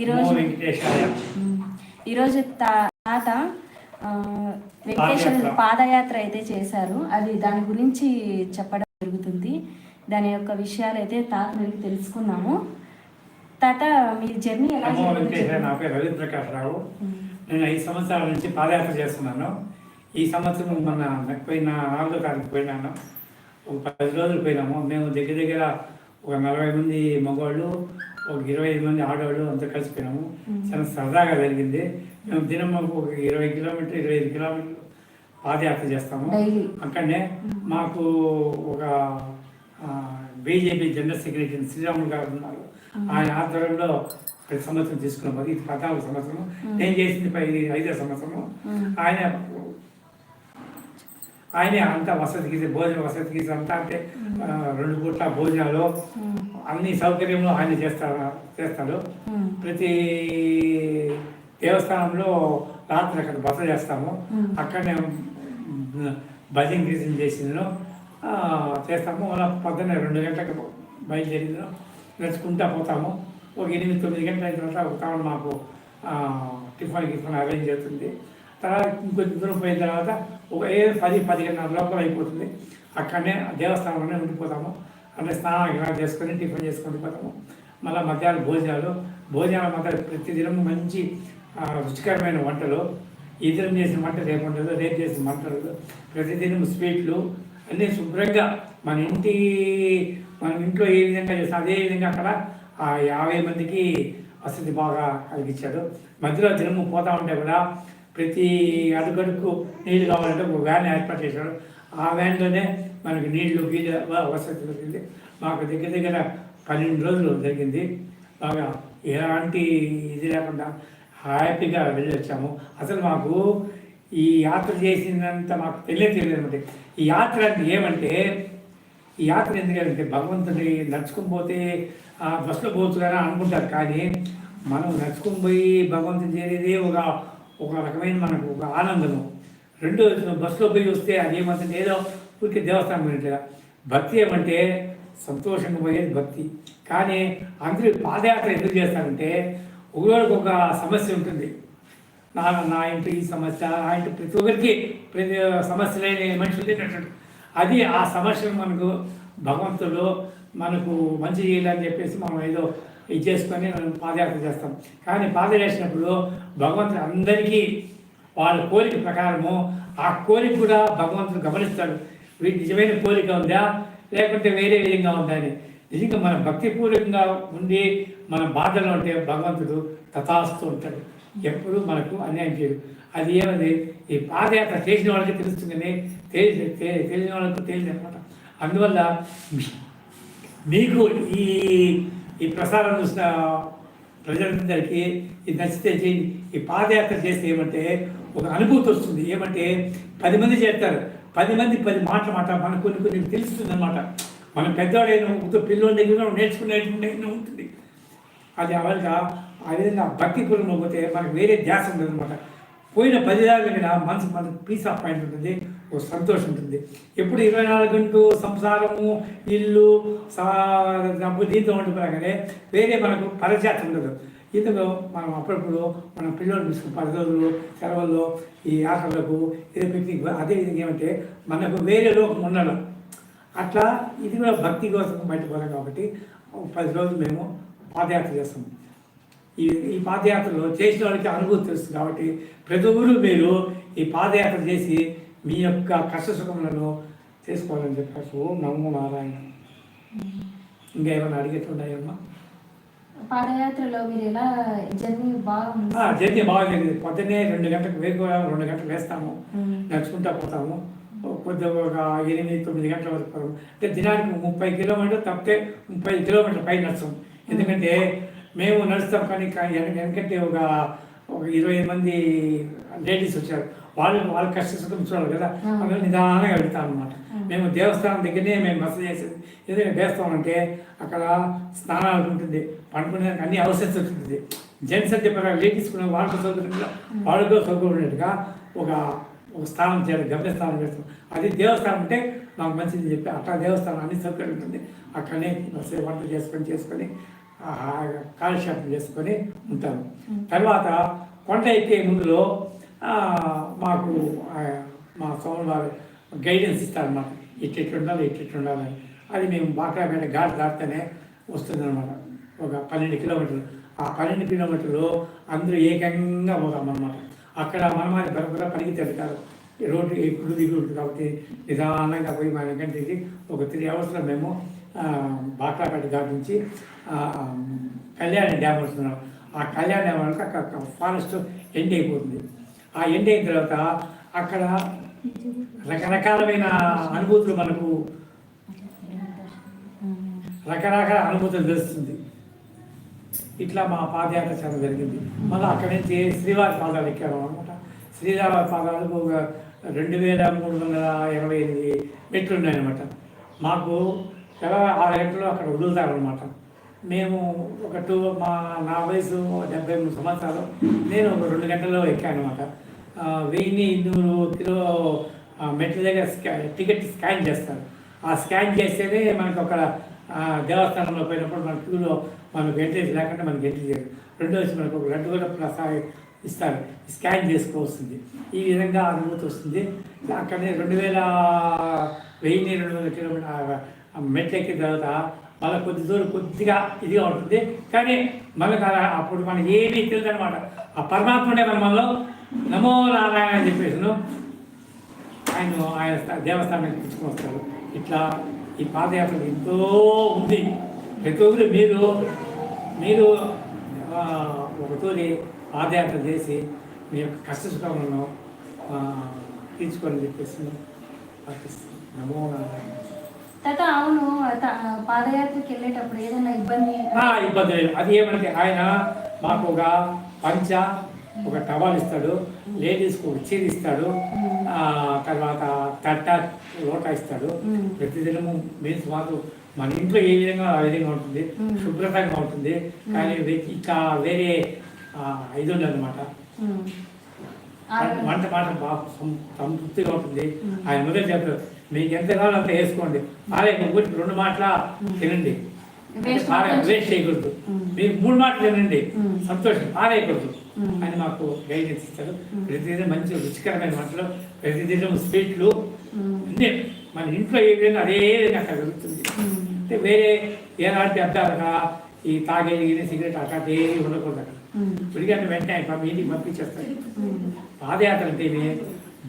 ఈరోజు ఈరోజు తాత వెంకటేశ్వర పాదయాత్ర. అయితే చేశారు. అది దాని గురించి చెప్పడం జరుగుతుంది. దాని యొక్క విషయాలు అయితే తాత మనకి తెలుసుకున్నాము. తాత మీ జర్నీ ఎలా నా. పేరు రవీంద్ర ప్రకాష్ రావు నేను ఐదు సంవత్సరాల నుంచి పాదయాత్ర చేస్తున్నాను. ఈ సంవత్సరం మన పోయిన నాలుగో తారీఖు పోయినాను. ఒక పది రోజులు పోయినాము. మేము దగ్గర దగ్గర ఒక నలభై మంది మగవాళ్ళు ఒక ఇరవై ఐదు మంది ఆడవాళ్ళు అంతా కలిసిపోయినాము చాలా సరదాగా జరిగింది. మేము దినం ఒక ఇరవై కిలోమీటర్ ఇరవై ఐదు కిలోమీటర్లు పాదయాత్ర చేస్తాము. అక్కడనే మాకు ఒక బీజేపీ జనరల్ సెక్రటరీ శ్రీరాములు గారు ఉన్నారు. ఆయన ఆధ్వర్యంలో ప్రతి సంవత్సరం తీసుకున్నాం. ఇది పద్నాలుగు సంవత్సరం నేను చేసింది పై ఐదో సంవత్సరం ఆయన ఆయనే అంతా వసతి గీసి భోజన వసతి గీసి అంతా అంటే రెండు పూట్ల భోజనాలు అన్ని సౌకర్యంలో ఆయన చేస్తారు చేస్తాడు. ప్రతి దేవస్థానంలో రాత్రి అక్కడ బస చేస్తాము. అక్కడనే భజన గీజన చేసిందో చేస్తాము. అలా పొద్దున్నే రెండు గంటలకు బయలుదేరిందో నడుచుకుంటా పోతాము. ఒక ఎనిమిది తొమ్మిది గంటల తర్వాత ఒక తాను మాకు టిఫిన్ గిఫిన్ అరేంజ్ చేస్తుంది తర్వాత ఇంకొంచెం దూరం పోయిన తర్వాత ఒక ఏ పది పదిహేను లోపల అయిపోతుంది. అక్కడనే దేవస్థానంలోనే ఉండిపోతాము. అంటే స్నానం గినాలు చేసుకొని టిఫిన్ చేసుకొని పోతాము మళ్ళీ మధ్యాహ్నం భోజనాలు. భోజనాల మధ్య ప్రతిదినం మంచి రుచికరమైన వంటలు. ఈ దినం చేసిన వంట రేపు ఉండదు రేపు చేసిన వంటలు ప్రతిదినం స్వీట్లు అన్నీ శుభ్రంగా మన ఇంటి మన ఇంట్లో ఏ విధంగా చేస్తాం అదే విధంగా అక్కడ ఆ యాభై మందికి వసతి బాగా కలిగించాడు మధ్యలో దినము పోతా ఉంటే కూడా ప్రతి అడుగడుకు నీళ్ళు కావాలంటే ఒక వ్యాన్ ఏర్పాటు చేశాడు ఆ వ్యాన్లోనే మనకి నీళ్ళు గీజ వసతి దొరికింది మాకు దగ్గర దగ్గర పన్నెండు రోజులు జరిగింది. బాగా ఎలాంటి ఇది లేకుండా హ్యాపీగా వెళ్ళి వచ్చాము అసలు మాకు ఈ యాత్ర చేసినంత మాకు తెలియ తెలియదు అనమాట ఈ యాత్ర అంటే ఏమంటే ఈ యాత్ర ఎందుకంటే భగవంతుని నడుచుకుని పోతే ఆ బస్సులో పోవచ్చు కదా అనుకుంటారు. కానీ మనం నడుచుకుని పోయి భగవంతుని చేరేది ఒక ఒక రకమైన మనకు ఒక ఆనందము. రెండు బస్సులో పోయి వస్తే అదేమంటే ఏదో ఊరికే దేవస్థానం పోయినట్టుగా. భక్తి ఏమంటే సంతోషంగా పోయేది భక్తి. కానీ అందరూ పాదయాత్ర ఎందుకు చేస్తారంటే ఒకరికి ఒక సమస్య ఉంటుంది. నా నా ఇంటి ఈ సమస్య ఆ ఇంటి ప్రతి ఒక్కరికి ప్రతి సమస్య లేని మనుషులు లేనట్టు. అది ఆ సమస్యను మనకు భగవంతుడు మనకు మంచి చేయాలని చెప్పేసి మనం ఏదో ఇది చేసుకొని మనం పాదయాత్ర చేస్తాం. కానీ పాదయాత్ర చేసినప్పుడు భగవంతుడు అందరికీ వాళ్ళ కోరిక ప్రకారము ఆ కోరిక కూడా భగవంతుడు గమనిస్తాడు. వీటి నిజమైన కోరిక ఉందా? లేకుంటే వేరే విధంగా ఉందా అని. నిజంగా మనం భక్తిపూర్వకంగా ఉండి మన బాధలో ఉంటే భగవంతుడు తథాస్తు ఉంటాడు. ఎప్పుడు మనకు అన్యాయం చేయడు. అది ఏమది? ఈ పాదయాత్ర చేసిన వాళ్ళకి తెలుస్తుంది తెలిసి తెలిసిన వాళ్ళకి తెలియదు అనమాట అందువల్ల మీకు ఈ ఈ ప్రసారం చూసిన ప్రజలందరికీ ఇది నచ్చితే చేయండి ఈ పాదయాత్ర చేస్తే ఏమంటే ఒక అనుభూతి వస్తుంది. ఏమంటే పది మంది చేస్తారు. పది మంది పది మాటలు మాట మనకు కొన్ని కొన్ని తెలుస్తుంది అనమాట మనం పెద్దవాడైన పిల్లోడి దగ్గర కూడా నేర్చుకునే ఉంటుంది. అది అవలగా ఆ విధంగా భక్తి పూర్వం పోతే మనకు వేరే ధ్యాస ఉంటుంది అనమాట పోయిన పది దాకా మీద మనసు మనకు పీస్ ఆఫ్ మైండ్ ఉంటుంది. ఒక సంతోషం ఉంటుంది. ఎప్పుడు ఇరవై నాలుగు గంటలు సంసారము ఇల్లు సా డబ్బు దీంతో ఉండిపోయాగానే వేరే మనకు పరచేత ఉండదు. ఇందులో మనం అప్పుడప్పుడు మన పిల్లలు తీసుకుని పది రోజులు సెలవుల్లో ఈ ఆటలకు ఇది పిక్నిక్ అదే విధంగా ఏమంటే మనకు వేరే లోకం ఉండడం అట్లా ఇది కూడా భక్తి కోసం బయటపోతాం కాబట్టి పది రోజులు మేము పాదయాత్ర చేస్తాం. ఈ ఈ పాదయాత్రలో చేసిన వాళ్ళకి అనుభూతి తెలుస్తుంది కాబట్టి ప్రతి ఊరు మీరు ఈ పాదయాత్ర చేసి మీ యొక్క కష్ట సుఖములను చేసుకోవాలని చెప్పేసి ఓం నమో నారాయణ. ఇంకా ఏమైనా అడిగేట్టున్నాయమ్మా పాదయాత్రలో మీరు ఎలా జర్నీ బాగా జరిగింది పొద్దున్నే రెండు గంటలకు వేగు రెండు గంటలకు వేస్తాము నడుచుకుంటా పోతాము. కొద్దిగా ఒక ఎనిమిది తొమ్మిది గంటల వరకు అంటే దినానికి ముప్పై కిలోమీటర్ తప్పితే ముప్పై కిలోమీటర్ల పై నడుస్తాం ఎందుకంటే మేము నడుస్తాం కానీ ఎందుకంటే ఒక ఒక ఇరవై మంది లేడీస్ వచ్చారు. వాళ్ళు వాళ్ళ కష్ట సుఖం చూడాలి కదా. అందులో నిదానంగా వెళ్తాం అనమాట మేము దేవస్థానం దగ్గరనే మేము బస చేసేది. ఎందుకంటే దేవస్థానం అంటే అక్కడ స్నానాలు ఉంటుంది పండుకునేదానికి అన్ని అవసరం ఉంటుంది. జెంట్స్ అంటే లేడీస్ కూడా వాళ్ళకు సౌకర్యంగా వాళ్ళకు సౌకర్యం ఉన్నట్టుగా ఒక ఒక స్థానం చేయాలి గమ్యస్థానం పెడతాం అది దేవస్థానం అంటే నాకు మంచిది చెప్పి అట్లా దేవస్థానం అన్ని సౌకర్యం ఉంటుంది. అక్కడనే వంట చేసుకొని చేసుకొని కాలక్షేపం చేసుకొని ఉంటాము తర్వాత కొండ ఎక్కే ముందులో మాకు మా సోమవారు వారు గైడెన్స్ ఇస్తారన్నమాట. ఇట్టు ఇట్టు ఉండాలి ఉండాలని అది మేము బాక్రాపేట ఘాట్ దాటితేనే వస్తుందన్నమాట. ఒక పన్నెండు కిలోమీటర్లు. ఆ పన్నెండు కిలోమీటర్లు అందరూ ఏకంగా పోతాం అన్నమాట అక్కడ మనమాది బరబర పరిగెత్తారు కాదు. రోడ్డు ఎక్కుడు దిగుడు ఉంటుంది కాబట్టి నిదానంగా పోయి మన వెంకటికి ఒక త్రీ అవర్స్లో మేము ఆ, బాక్రాపేట ఘాట్ నుంచి కళ్యాణ డ్యామ్ వస్తున్నాం ఆ కళ్యాణ డ్యామ్ వరకు అక్కడ ఫారెస్ట్ ఎండ్ అయిపోతుంది. ఆ ఎండ్ అయిన తర్వాత అక్కడ రకరకాలమైన అనుభూతులు మనకు రకరకాల అనుభూతులు తెలుస్తుంది. ఇట్లా మా పాదయాత్ర చాలా జరిగింది. మళ్ళీ అక్కడి నుంచి శ్రీవారి పాదాలు ఎక్కాము అనమాట శ్రీవారి పాదాలు ఒక రెండు వేల మూడు వందల ఇరవై ఎనిమిది మెట్లు ఉన్నాయన్నమాట. మాకు చాలా ఆరు గంటలు అక్కడ వదులుతారనమాట మేము ఒక టూ మా నా వయసు డెబ్బై మూడు సంవత్సరాలు నేను ఒక రెండు గంటల్లో ఎక్కాను అనమాట వెయ్యి నూరు కిలో మెట్ల దగ్గర స్కా టికెట్ స్కాన్ చేస్తారు. ఆ స్కాన్ చేస్తేనే మనకు ఒక దేవస్థానంలో పోయినప్పుడు మన క్యూలో మనకు ఎంట్రీ లేకుండా మనకి ఎంట్రీ చేయరు. వచ్చి మనకు ఒక లడ్డు కూడా ప్రసాదం ఇస్తారు. స్కాన్ చేసుకోవస్తుంది. ఈ విధంగా అనుభూతి వస్తుంది. అక్కడనే రెండు వేల వెయ్యి రెండు వందల కిలోమీటర్ మెట్లు ఎక్కిన తర్వాత మళ్ళీ కొద్ది దూరం కొద్దిగా ఇదిగా ఉంటుంది. కానీ మళ్ళీ అలా అప్పుడు మనకి ఏమీ తెలియదు అనమాట ఆ పరమాత్ముడే మన మనలో. నమో నారాయణ అని చెప్పేసి ఆయన ఆయన దేవస్థానానికి తీసుకుని వస్తారు ఇట్లా ఈ పాదయాత్ర ఎంతో ఉంది. ప్రతి ఒక్కరు మీరు మీరు ఆ, పాదయాత్ర చేసి మీ యొక్క కష్ట సుఖములను తీర్చుకొని చెప్పేసి నమో నారాయణ. తాత అవును త- పాదయాత్రకి వెళ్ళేటప్పుడు ఏదైనా ఇబ్బంది అది ఏమంటే ఆయన మాకు ఒక పంచ ఒక టవాల్ ఇస్తాడు లేడీస్కి ఒక చీర ఇస్తాడు ఆ, తర్వాత తట్ట లోటా ఇస్తాడు. ప్రతిదినము మీన్స్ మాకు మన ఇంట్లో ఏ విధంగా ఆ విధంగా ఉంటుంది. శుభ్రతంగా ఉంటుంది కానీ ఇంకా వేరే ఇది ఉండదు అనమాట ఉమ్. ఆ వంట మాట బాగా సంతృప్తిగా ఉంటుంది. ఆయన మొదలు చెప్తారు మీకు ఎంత కావాలో అంత వేసుకోండి అదే ఒకటి రెండు మాటల తినండి వేస్ట్ చేయకూడదు. మీరు మూడు మాటలు తినండి. సంతోషం పారేయకూడదు మ్మ్. అని మాకు గైడెన్స్ ఇస్తారు. ప్రతిదినం మంచి రుచికరమైన వంటలు ప్రతిదినం స్వీట్లు. అన్నీ మన ఇంట్లో ఏ విధంగా అదే విధంగా అక్కడ జరుగుతుంది. అంటే వేరే ఏలాంటి అర్థాలుగా ఈ తాగేది గీది సిగరెట్ అట్లాంటి ఏది ఉండకూడదు అక్కడ. ఉడిగంట వెంటనే ఆయన పంపి ఇంటికి పంపించేస్తారు ఉమ్. పాదయాత్ర అంటే ఇవి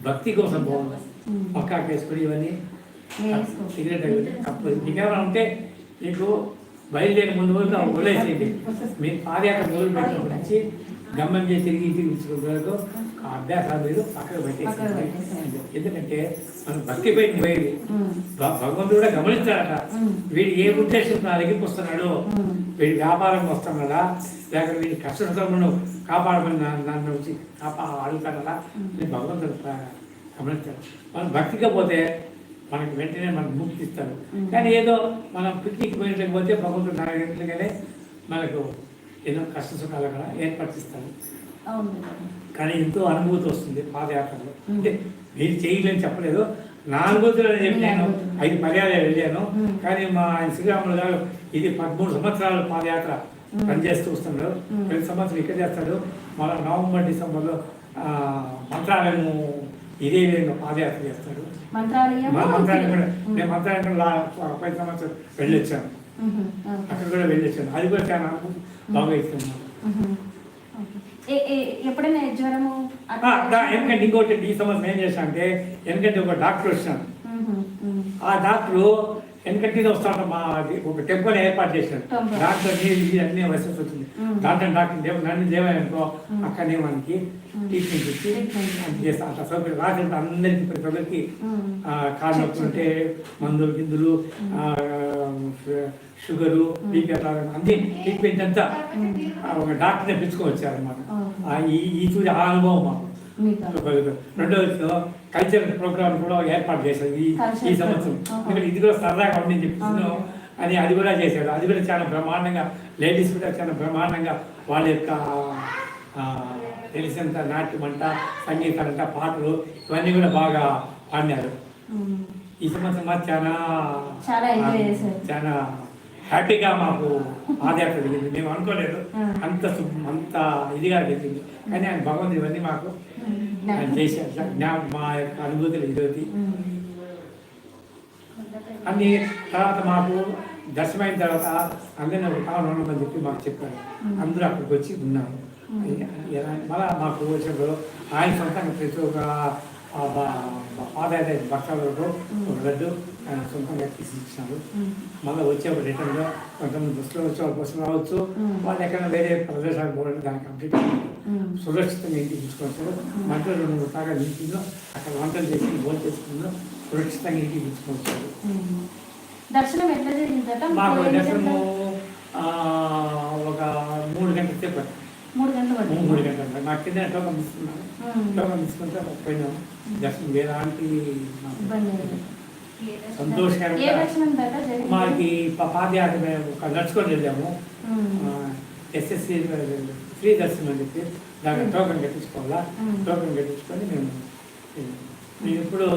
భక్తి కోసం బాగుంది మ్మ్. పక్కాకు వేసుకుని ఇవన్నీ. సిగరెట్ తప్పదు ఇంకేమైనా ఉంటే మీకు బయలుదేరి ముందు వరకు వదిలేసేయండి. మీరు పాదయాత్ర మొదలు పెట్టినప్పటి నుంచి గమ్మం చేసి తిరిగి ఇంటికి తీసుకున్న ఆ అభ్యాసాలు మీరు పక్కకు పెట్టేసి పెట్టేసేయండి. ఎందుకంటే మనం భక్తి పోయేది. ఉమ్. భ- భగవంతుడు కూడా గమనిస్తాడట మ్మ్. వీడు ఏ ఉద్దేశం నా దగ్గరికి వస్తున్నాడు. వీడి వ్యాపారం వస్తున్నాడా? లేక వీడి కష్టమును కాపాడమని నన్ను వచ్చి కాపా అడుగుతాడా భగవంతుడు గమనిస్తాడు మనం భక్తిగా పోతే మనకి వెంటనే మనకు ముక్తి ఇస్తాడు మ్మ్. కానీ ఏదో మనం పిక్నిక్ పోయినట్లకి పోతే భగవంతుడు నాలుగు గంటలుగానే మనకు ఎన్నో కష్ట సుఖాలు కూడా ఏర్పరిస్తాడు అవును కదా. కానీ ఎంతో అనుభూతి వస్తుంది పాదయాత్రలో. అంటే మీరు చేయలేని చెప్పలేదు నా అనుభూతులు అని చెప్పి నేను. ఐదు పర్యాలు వెళ్ళాను. కానీ మా ఆయన శ్రీరాములు గారు ఇది పదమూడు సంవత్సరాలు పాదయాత్ర. పనిచేస్తూ వస్తున్నాడు మ్మ్. ప్రతి సంవత్సరం ఇక్కడ చేస్తాడు మళ్ళీ నవంబర్ డిసెంబర్లో ఆ, మంత్రాలయము ఇదే విధంగా పాదయాత్ర చేస్తాడు మంత్రాలయం కూడా. నేను మంత్రాలయం కూడా పది సంవత్సరం వెళ్ళొచ్చాను. అక్కడ కూడా వెళ్ళొచ్చాను. అది కూడా చాలా బాగా ఇస్తున్నాను ఎప్పుడైనా జ్వరము ఎందుకంటే ఇంకోటి ఈ సంవత్సరం ఏం చేశాను అంటే ఎందుకంటే ఒక డాక్టర్ వచ్చాను. ఆ డాక్టరు వెనకటి వస్తాడు మా అది ఒక టెంపుల్ ఏర్పాటు చేశాడు. డాక్టర్ నీరు ఇది అన్ని వసతి వచ్చింది. డాక్టర్ డాక్టర్ దేవ నన్ను దేవాలనుకో. అక్కడనే మనకి. ట్రీట్మెంట్ ఇచ్చి చేస్తాం అట్లా సౌకర్యం రాత్రి అందరికీ ప్రతి ఒక్కరికి కాళ్ళు నొప్పి ఉంటే మందులు గిందులు షుగరు. బీపీ అట్లా అన్ని ట్రీట్మెంట్ అంతా ఒక డాక్టర్ని పిలుచుకొని వచ్చారన్నమాట. ఈ చూసి ఆ అనుభవం మాకు. రెండవది కల్చరల్ ప్రోగ్రామ్ కూడా ఏర్పాటు చేశారు ఈ ఈ సంవత్సరం. ఎందుకంటే ఇది కూడా సరదాగా ఉందని చెప్తున్నాను అవును. అని అది కూడా చేశాడు అది కూడా చాలా బ్రహ్మాండంగా లేడీస్ కూడా చాలా బ్రహ్మాండంగా వాళ్ళ యొక్క తెలిసినంత నాట్యం అంట సంగీతాలంట పాటలు ఇవన్నీ కూడా బాగా పాడినారు. ఈ సంవత్సరం మాకు చాలా చాలా చేశారు. హ్యాపీగా మాకు పాదయాత్ర జరిగింది మేము అనుకోలేదు. అంత అంత ఇదిగా జరిగింది కానీ ఆయన భగవంతుడు ఇవన్నీ మాకు జ్ఞా మా యొక్క అనుభూతులు ఇదోటి అన్ని తర్వాత మాకు దర్శనమైన తర్వాత అందరినీ ఒక కాలం ఉండమని చెప్పి మాకు చెప్పారు. అందరూ అక్కడికి వచ్చి ఉన్నారు. ఎలా- మళ్ళా మాకు వచ్చినప్పుడు ఆయన సొంతంగా ప్రతి ఒక్క పాదయాత్ర భక్తులకు ఒక లడ్డు ఆయన సొంతంగా తీసి ఇచ్చినారు మళ్ళీ వచ్చేప్పుడు రిటర్న్లో కొంతమంది బస్సులో వచ్చి బస్సులో రావచ్చు. వాళ్ళు ఎక్కడ వేరే ప్రదేశాలకు పోవడానికి దానికి కంప్లీట్ సురక్షితంగా ఇంటికి తీసుకొచ్చారు. మధ్యలో రెండు మూడు సాగా నింపిందో అక్కడ వంటలు చేసి భోజనం చేసుకుందో సురక్షితంగా ఇంటికి తీసుకొచ్చారు. దర్శనం ఎట్లా జరిగిందట? మాకు దర్శనము ఒక మూడు గంటల సేపు. మూడు గంటలు. మూడు గంటలు నాకు కింద టోకన్ తీసుకున్నాను. టోకన్ తీసుకుంటే పోయినాము దర్శనం లేదు. ఏ సంతోషకరంగా మాకి పాదయాత్ర మేము నడుచుకొని వెళ్ళాము. ఎస్ఎస్సి ఫ్రీ దర్శనం అని చెప్పి దానికి టోకన్ కట్టించుకోవాలా. టోకన్ కట్టించుకొని మేము. మేము ఇప్పుడు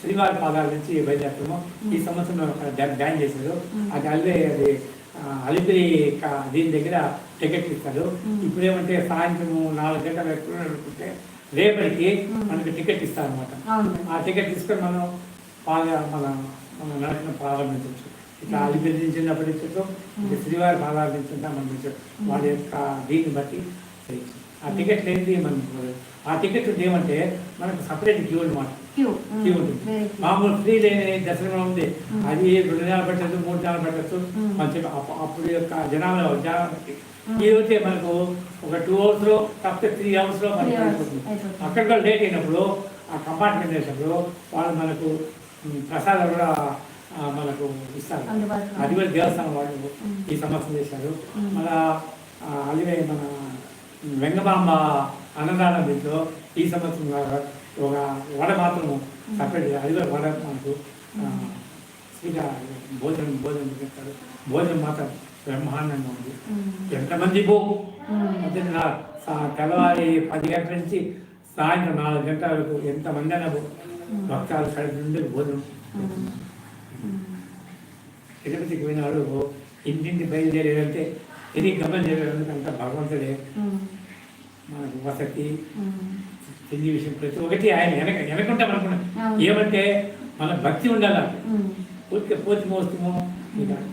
శ్రీవారి పాదాల నుంచి బయలుదేరుతాము ఈ సంవత్సరం బ్యాన్ చేశారు. అది అల్వే అది అలిపిరి దీని దగ్గర టికెట్ ఇస్తారు. ఇప్పుడు ఏమంటే సాయంత్రం నాలుగు గంటల ఎక్కువ అనుకుంటే రేపటికి. మనకి టికెట్ ఇస్తారు అనమాట అవును ఆ టికెట్ తీసుకొని మనం పాద మన మన నడకను ప్రారంభించవచ్చు ఇట్లా నుంచి ఇక శ్రీవారి పాదాల నుంచి ఉంటా మనం వచ్చాం. వాళ్ళ యొక్క దీన్ని బట్టి. ఆ టికెట్ లేనిది మనకు ఆ టికెట్ ఏమంటే మనకు సపరేట్ క్యూ అనమాట క్యూ క్యూ ఉంటుంది మామూలు ఫ్రీ లేని దర్శనం ఉంది. అది రెండు నెలలు పెట్టచ్చు మూడు నెలలు పెట్టచ్చు. మంచి అప్పు- అప్పుడు యొక్క. ఇది అయితే మనకు ఒక టూ అవర్స్లో తప్పితే త్రీ అవర్స్లో మనకు. అక్కడ కూడా లేట్ అయినప్పుడు ఆ కంపార్ట్మెంట్ వేసినప్పుడు వాళ్ళు మనకు మ్, ప్రసాదం కూడా మనకు ఇస్తారు. అది కూడా దేవస్థానం వాళ్ళు. ఈ సంవత్సరం చేశారు. మళ్ళా అలివే మన వెంగమాంబ అన్నదానం దీంట్లో ఈ సంవత్సరం ఒక వడ మాత్రము సపరేట్ అది కూడా వడ మనకు శ్రీగా భోజనం భోజనం పెట్టారు భోజనం మాత్రం బ్రహ్మాండంగా ఉంది. ఎంతమంది పో? తెల్లవారి పది గంటల నుంచి సాయంత్రం నాలుగు గంటల వరకు ఎంతమంది అయినా భక్తాలు కడుపు నుండి భోజనం తిరుపతికి పోయినాడు ఇంటింటి బయలుదేరేదంటే తిరిగి గమనం చేయాలంటే భగవంతుడే. మనకు వసతి తిండి విషయం ప్రతి ఒక్కటి ఆయన వెనక వెనకుంటాం అనుకున్నాం. ఏమంటే మన భక్తి ఉండాలి? పూర్తిగా పూర్తి మోస్తమో?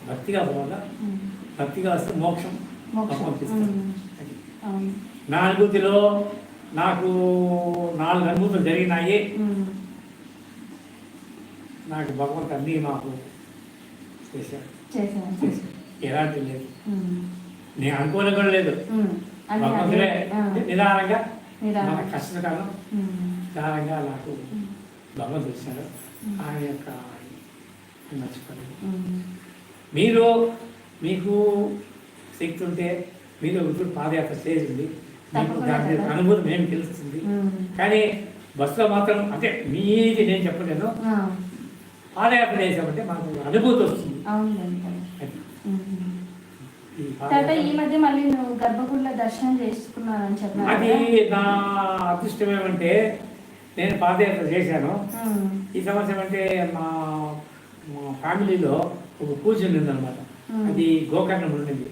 భక్తిగా పోవాలా? భక్తిగా వస్తే మోక్షం. పంపిస్తాం నా అనుభూతిలో నాకు నాలుగు అనుభూతులు జరిగినాయి. నాకు భగవంతు అన్నీ మాకు చేశాడు ఎలాంటి లేదు. నేను అనుకోని కూడా లేదు భగవంతుడే. ఆ. నిదానంగా నిదానం. మన కష్టకాలం. నిదానంగా నాకు ఉమ్. భగవంతుడు ఇచ్చాడు ఆయన యొక్క మర్చిపోలేదు. మీరు మీకు శక్తి ఉంటే మీరు ఇప్పుడు పాదయాత్ర స్టేజ్ ఉంది మీకు దాని. అనుభూతి ఏమి తెలుస్తుంది. కానీ బస్సులో మాత్రం అంటే మీది నేను చెప్పలేను. పాదయాత్ర చేసామంటే మాకు అనుభూతి వస్తుంది. ఈ తర్వాత ఈ పాదయాత్ర. మధ్య మళ్ళీ నువ్వు గర్భగుడిలో దర్శనం చేసుకున్నానని అది? నా అదృష్టం ఏమంటే నేను పాదయాత్ర చేశాను. ఈ సంవత్సరం అంటే మా మా ఫ్యామిలీలో ఒక పూజ ఉందన్నమాట. అది గోకర్ణం ఉండింది.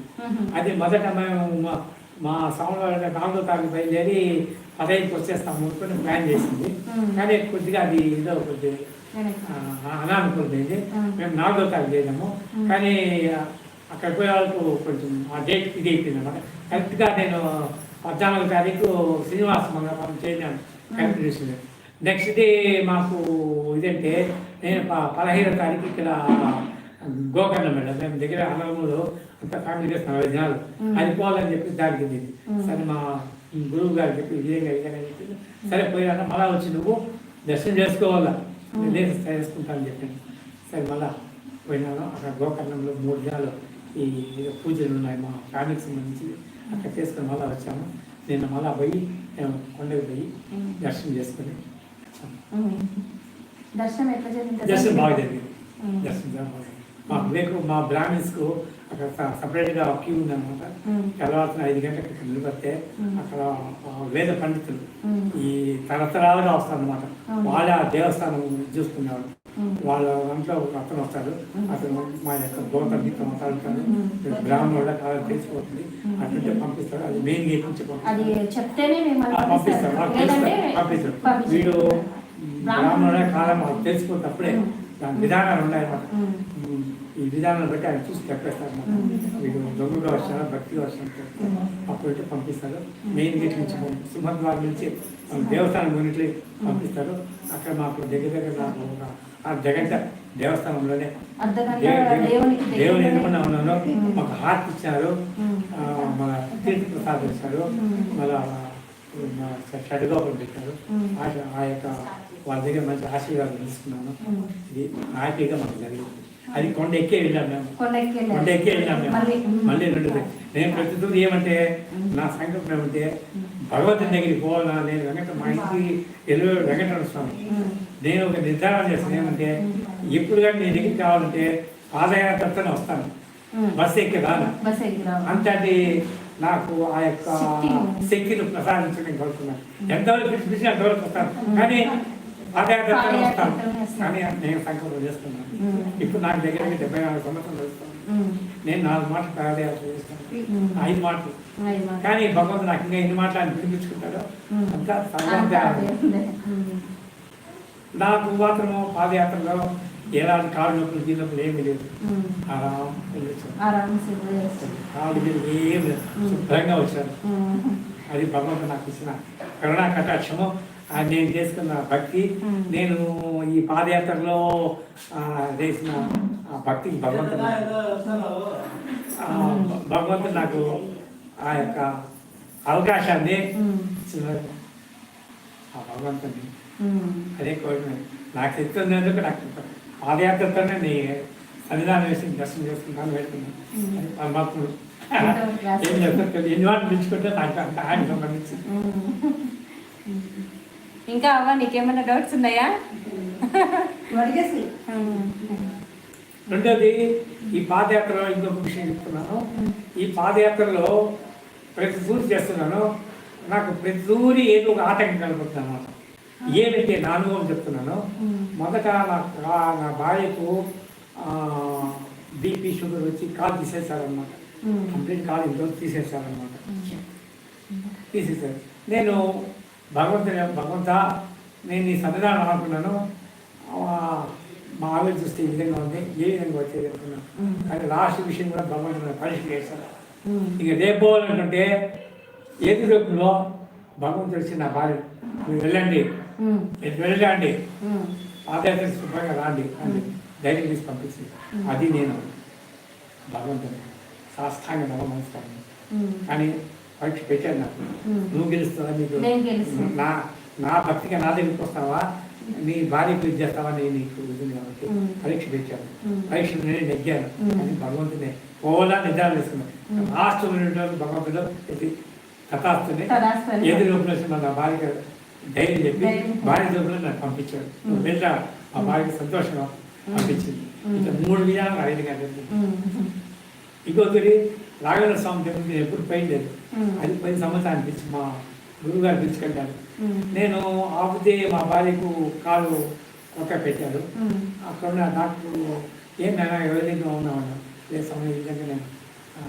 అది మొదట మేము మా మా సోమవారం నాలుగో తారీఖు బయలుదేరి పదహైదుకి వచ్చేస్తాము అనుకుని ప్లాన్ చేసింది. కానీ కొద్దిగా అది ఏదో కొద్దిగా ఆ, అనానుకూలమైంది మ్మ్. నాలుగో తారీఖు చేసాము మ్మ్. కానీ అక్కడ పోయే వాళ్ళకు కొంచెం ఆ డేట్ ఇది అయిపోయింది అనమాట కరెక్ట్గా నేను పద్నాలుగో తారీఖు శ్రీనివాస మంగళవారం చేశాను కరెక్ట్ చేసింది. నెక్స్ట్ డే మాకు ఇదంటే నేను పదహైదో తారీఖు ఇక్కడ గోకర్ణం వెళ్ళాం మేము దగ్గర అన్నమూరు అంత ఫ్యామిలీ చేసిన నలభై దినాలు. అది పోవాలని చెప్పి దానికి. సరే మా గురువు గారు చెప్పి విజయంగా విధంగా చెప్పి సరే పోయినాక మళ్ళా వచ్చి నువ్వు దర్శనం చేసుకోవాలా? మ్మ్. లేదు చేసుకుంటానని చెప్పింది సరే మళ్ళా పోయినాను అక్కడ గోకర్ణంలో మూడు దినాలు ఈ పూజలు ఉన్నాయి మా ఫ్యామిలీకి సంబంధించి అక్కడ చేసుకొని మళ్ళీ వచ్చాము నిన్న మళ్ళా పోయి మేము కొండకు పోయి. దర్శనం చేసుకొని. దర్శనం ఎట్లా జరిగింది దర్శనం బాగా జరిగింది. దర్శనం బాగా. మా బ్రేక్ మా బ్రాహ్మిన్స్కు అక్కడ సపరేట్గా క్యూ ఉందన్నమాట. తెల్లవారుతున్న ఐదు గంటలకు నిలబడితే ఉమ్. అక్కడ వేద పండితులు. ఈ తరతరాలుగా వస్తారన్నమాట అవును. వాళ్ళ దేవస్థానం చూసుకునేవాడు ఉమ్. వాళ్ళ దాంట్లో ఒక అతను వస్తాడు ఉమ్. అతను మా యొక్క గోత గీత. బ్రాహ్మణుడు కాలం తెలిసిపోతుంది అటుంటే పంపిస్తాడు అది మెయిన్ గేట్ నుంచి పంపిస్తారు. పంపించరు. వీడు బ్రాహ్మణుడే కాలం తెలిసిపోతే అప్పుడే. దాని విధానాలు. ఉమ్, ఈ విధానాన్ని బట్టి ఆయన చూసి చెప్పేస్తారు. ఉమ్. వీడు దొంగగా వచ్చారా భక్తిగా వచ్చారా. అప్పుడైతే పంపిస్తారు మెయిన్ గేట్ నుంచి సింహద్వారం నుంచి మన దేవస్థానం గురించి పంపిస్తారు అక్కడ మాకు దగ్గర దగ్గర ఆ జగన్ దేవస్థానంలోనే దేవుని ఎన్నుకున్నా ఉన్నాను. మాకు హార్ట్ ఇచ్చారు మన తీర్థ ప్రసాదం ఇచ్చారు. మళ్ళా మన షడ్గోపం పెట్టారు ఆ యొక్క వాళ్ళ దగ్గర మంచి ఆశీర్వాదం తీసుకున్నాను. ఇది హ్యాపీగా మాకు జరిగింది. అది కొండ ఎక్కే వెళ్ళాం మేము. కొండ ఎక్కే వెళ్ళాం మేము. మళ్ళీ రెండు నేను దూరం ఏమంటే నా సంకల్పం ఏమంటే భగవంతుని దగ్గరికి పోవాలా? నేను వెంకట మా ఇంటికి ఎల్లు వెంకటరమణ స్వామి. నేను ఒక నిర్ధారణ చేస్తాను. ఏమంటే ఎప్పుడు కానీ నేను దగ్గరికి కావాలంటే పాదయాత్రతోనే వస్తాను. బస్సు ఎక్కి రాను. అంతటి నాకు ఆ యొక్క శక్తి. శక్తిని ప్రసాదించడం కోరుతున్నాను ఎంతవరకు పిలిచి అంతవరకు వస్తాను. కానీ వస్తాను. కానీ నేను సంకల్పం చేస్తున్నాను. ఇప్పుడు నాకు దగ్గర డెబ్బై నాలుగు సంవత్సరాలు వస్తాను. నేను నాలుగు మాటలు పాదయాత్ర చేస్తాను. ఐదు మాటలు. కానీ భగవంతుడు నాకు ఇంకా ఎన్ని మాటలు అని పిలిపించుకుంటాడో. అంతా అదే. నాకు మాత్రము పాదయాత్రలో ఎలాంటి కాళ్ళు నొప్పులు నొప్పులు ఏమీ లేదు. ఆరాం. కాళ్ళు మీద ఏం లేదు శుభ్రంగా వచ్చాను. అది భగవంతుడు నాకు ఇచ్చిన కరుణా కటాక్షము నేను చేసుకున్న భక్తి. నేను ఈ పాదయాత్రలో ఆ, చేసిన ఆ భక్తికి భగవంతుడు ఆ, భగవంతుడు నాకు ఆ యొక్క అవకాశాన్ని. ఆ భగవంతుని. అదే కోరిన నాకు శక్తి ఉన్నందుకు నాకు పాదయాత్రతోనే నీ సన్నిధానం వేసి దర్శనం చేసుకుంటాను పెడుతున్నాను పరమాత్ముడు. ఏం చెప్తారు? ఎన్ని వాటిని పిలుచుకుంటే నాకు అంత ఆయన సంబంధించి ఇంకా అవ్వ నీకేమైనా డౌట్స్ ఉన్నాయా. రెండోది ఈ పాదయాత్రలో ఇంకొక విషయం చెప్తున్నాను. ఈ పాదయాత్రలో ప్రతి దూరి చేస్తున్నాను. నాకు ప్రతి దూరి ఏదో ఒక ఆటంకం అన్నమాట ఏమంటే నా అనుభవం చెప్తున్నాను. మొదట నా నా భార్యకు బీపీ షుగర్ వచ్చి కాలు తీసేశారనమాట ఉమ్. కంప్లీట్ కాలు ఇంట్లో తీసేశారనమాట తీసేశారు. నేను భగవంతుని భగవంత నేను ఈ సన్నిధానం అనుకున్నాను. మా ఆవిడ చూస్తే ఈ విధంగా ఉంది ఏ విధంగా వచ్చేది అనుకున్నాను. కానీ లాస్ట్ విషయం కూడా భగవంతుని పరీక్ష చేశాను. ఇక రేపు పోవాలనుకుంటే ఏది రూపంలో భగవంతుడు వచ్చి నా భార్య మీరు వెళ్ళండి. మీరు వెళ్ళండి. పాదయాత్ర శుభ్రంగా రాండి అని ధైర్యం తీసి పంపించి అది నేను. భగవంతుని సాష్టాంగ నమస్కారం. కానీ పరీక్ష పెట్టాను నాకు. నువ్వు గెలుస్తావా నీకు. నా నా భక్తిగా నా దగ్గరికి వస్తావా నీ భార్య పూజ చేస్తావా నేను నీకు ఉంటుంది కాబట్టి. పరీక్ష పెట్టాను. పరీక్ష నేను నెగ్గాను. అని భగవంతుని చేసుకున్నాను ఉమ్. లాస్ట్ ఉన్నటువంటి భగవంతుడు ఇది అని. ఎదురు రూపంలో నా భార్య ధైర్యం చెప్పి. భార్య రూపంలో నాకు పంపించాడు నువ్వు. వెళ్ళా ఆ భార్యకి సంతోషంగా పంపించింది. ఇట్లా మూడు విధాలు ఐదు గంటలు ఉమ్. రాఘవేంద్ర స్వామి టెంపుల్ నేను ఎప్పుడు ఉమ్. అది పది సంవత్సరాలు అనిపించి మా గురువుగారు పిలుచుకెళ్ళారు ఉమ్. నేను ఆపితే మా భార్యకు కాలు ఒక్క పెట్టారు. అక్కడ ఉన్న డాక్టర్ ఏం నేను ఎవరైనా ఉన్నామన్నా ఏ సమయం విధంగా నేను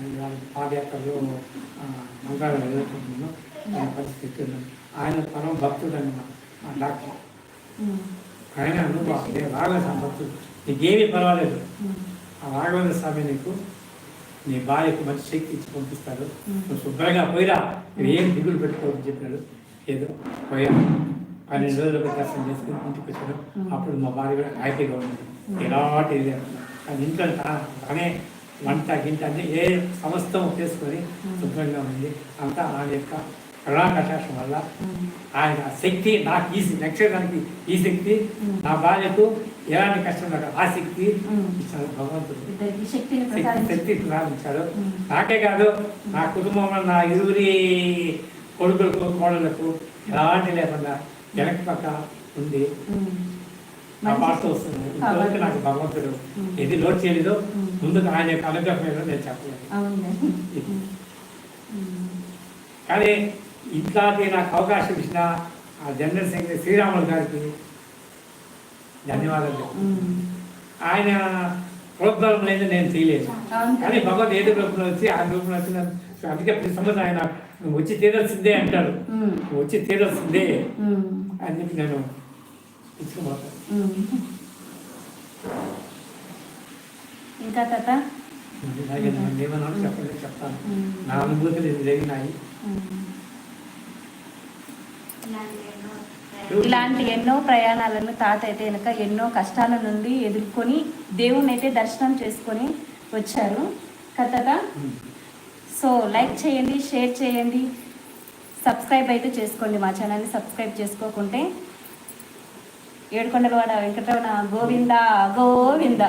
ఇవాళ పాదయాత్రలో ఆ, మంత్రాలు చదువుకుంటున్నాను ఆయన పరిస్థితి. ఆయన పరమ భక్తుడు అన్నమాట ఆ డాక్టర్. ఆయన నేను రాఘవేంద్ర స్వామి భక్తుడు నీకేమీ పర్వాలేదు. ఆ రాఘవేంద్ర స్వామి నీకు నీ భార్యకు మంచి శక్తి ఇచ్చి పంపిస్తాడు. నువ్వు శుభ్రంగా పోయిరా నువ్వు ఏం దిగులు పెట్టుకోవద్దని చెప్పాడు ఏదో పోయాను పన్నెండు రోజులకు దర్శనం చేసుకుని ఇంటికి వచ్చాడు. అప్పుడు మా భార్య కూడా హ్యాపీగా ఉంది ఎలాంటి. కానీ ఇంట్లో తానే వంట గింట అన్ని ఏ సమస్తం చేసుకొని. శుభ్రంగా ఉంది అంతా ఆయన యొక్క కరుణా కటాక్షం వల్ల ఉమ్. ఆయన శక్తి నాకు ఈ నక్షత్రానికి ఈ శక్తి ఉమ్. నా భార్యకు ఎలాంటి కష్టం నాకు ఆ శక్తి ఉమ్. ఇచ్చాడు భగవంతుడు శక్తి ఉమ్. నాకే కాదు నా కుటుంబంలో నా ఇరువురి కొడుకులకు కోడలకు ఎలాంటి లేకుండా వెనక పక్క ఉంది. నా పాటతో వస్తుంది ఇంతవరకు నాకు భగవంతుడు. ఏది లోటు చేయలేదు. ముందుకు ఆయన యొక్క అనుగ్రహం నేను చెప్పలేదు. కానీ ఇట్లాంటి నాకు అవకాశం ఇచ్చిన ఆ జనరల్ సెక్రటరీ శ్రీరాములు గారికి ధన్యవాదాలు. ఆయన ప్రోద్బలం లేదు నేను అవును కానీ భగవద్ ఏదో రూపంలో వచ్చి ఆ రూపంలో వచ్చి నన్ను- అందుకే ప్రతి సంవత్సరం ఆయన వచ్చి తీరాల్సిందే అంటారు వచ్చి తీరాల్సిందే. అని చెప్పి నేను ఉమ్. ఇంకా తాత ఏమన్నా చెప్పండి చెప్తాను. నా అనుభూతులు ఇది జరిగినాయి. ఇలాంటి ఎన్నో ప్రయాణాలను తాత అయితే కనుక ఎన్నో కష్టాల నుండి ఎదుర్కొని దేవుణ్ణి అయితే దర్శనం చేసుకొని వచ్చారు. కదా సో లైక్ చేయండి షేర్ చేయండి. సబ్స్క్రైబ్ అయితే చేసుకోండి మా ఛానల్ని సబ్స్క్రైబ్ చేసుకోకుంటే. ఏడుకొండలవాడ Venkataramana Govinda Govinda.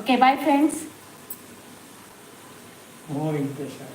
Okay bye friends. ఓ వెంకటేశ్వర.